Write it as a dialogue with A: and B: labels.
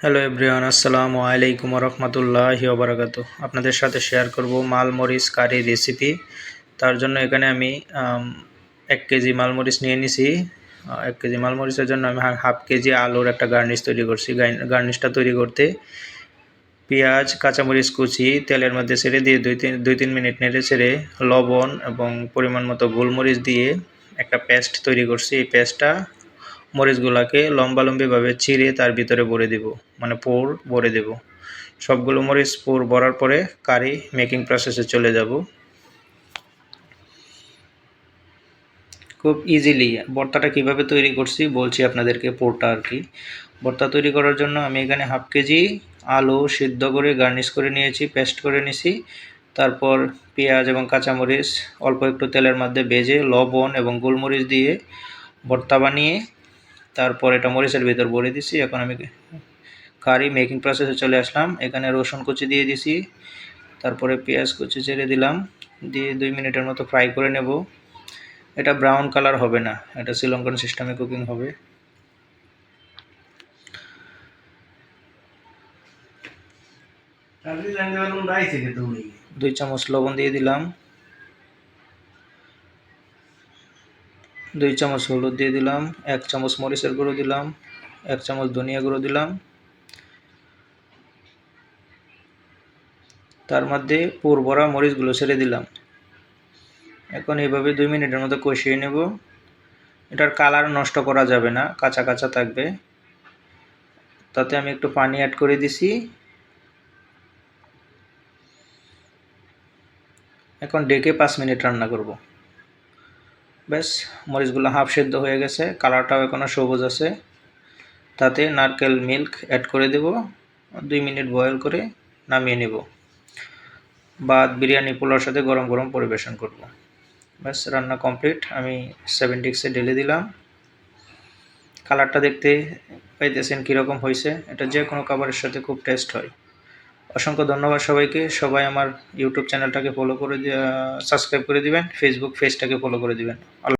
A: Hello everyone আসসালামু আলাইকুম রহমতুল্লাহ বারাকাত আপনাদের সাথে শেয়ার করব মালমরিচ কারি রেসিপি তার জন্য এখানে আমি এক কেজি মালমরিচ নিয়ে নিছি। এক কেজি মালমরিচের জন্য আমি হাফ কেজি আলুর একটা গার্নিশ তৈরি করছি। গার্নিশটা তৈরি করতে পেঁয়াজ, কাঁচামরিচ কুচি, তেলের মধ্যে ছেড়ে দিয়ে দুই তিন দুই তিন মিনিট নেড়ে ছেড়ে লবণ এবং পরিমাণ মতো গোলমরিচ দিয়ে একটা পেস্ট তৈরি করছি। এই পেস্টটা মরিচগুলোকে লম্বালম্বিভাবে চিড়ে তার ভিতরে ভরে দেব মানে পোর ভরে দেব। সবগুলো মরিচ পোর ভরার পরে কারি মেকিং প্রসেসে চলে যাব। খুব ইজিলি ভর্তাটা কীভাবে তৈরি করছি বলছি আপনাদেরকে পোরটা আর কি। ভর্তা তৈরি করার জন্য আমি এখানে হাফ কেজি আলু সিদ্ধ করে গার্নিশ করে নিয়েছি, পেস্ট করে নিয়েছি তারপর পেঁয়াজ এবং কাঁচামরিচ, অল্প একটু তেলের মধ্যে ভেজে লবণ এবং গোলমরিচ দিয়ে ভর্তা বানিয়ে তারপর এটা মরিচের ভিতর ভরে দিছি। এখন আমি কারি মেকিং প্রসেসে চলে আসলাম। এখানে রসুন কুচি দিয়ে দিছি। তারপরে পেঁয়াজ কুচি ছেড়ে দিলাম। দিয়ে দুই মিনিটের মতো ফ্রাই করে নেব। এটা ব্রাউন কালার হবে না। এটা শ্রীলঙ্কান সিস্টেমে কুকিং হবে। দুই চামচ লবণ দিয়ে দিলাম। দুই চামচ হলুদ দিয়ে দিলাম, এক চামচ মরিচের গুঁড়ো দিলাম, এক চামচ ধনিয়া গুঁড়ো দিলাম। তার মধ্যে পুর ভরা মরিচগুলো ছেড়ে দিলাম। এখন এইভাবে দুই মিনিটের মতো কষিয়ে নেব। এটার কালার নষ্ট করা যাবে না, কাঁচা কাঁচা থাকবে। তাতে আমি একটু পানি অ্যাড করে দিছি। এখন ডেকে পাঁচ মিনিট রান্না করব। ব্যাস মরিচগুলো হাফ সেদ্ধ হয়ে গেছে কালারটাও এখনও সবুজ আছে। তাতে নারকেল মিল্ক অ্যাড করে দেব, দুই মিনিট বয়েল করে নামিয়ে নেব। বাদ বিরিয়ানি পোলাওর সাথে গরম গরম পরিবেশন করব। ব্যাস রান্না কমপ্লিট আমি সেভেন্টিক্সে ঢেলে দিলাম। কালারটা দেখতে পাইতেছেন কীরকম হয়েছে এটা যে কোনো খাবারের সাথে খুব টেস্ট হয়। অসংখ্য ধন্যবাদ সবাইকে। সবাই আমার ইউটিউব চ্যানেলটাকে ফলো করে সাবস্ক্রাইব করে দিবেন। ফেসবুক পেজটাকে ফলো করে দিবেন।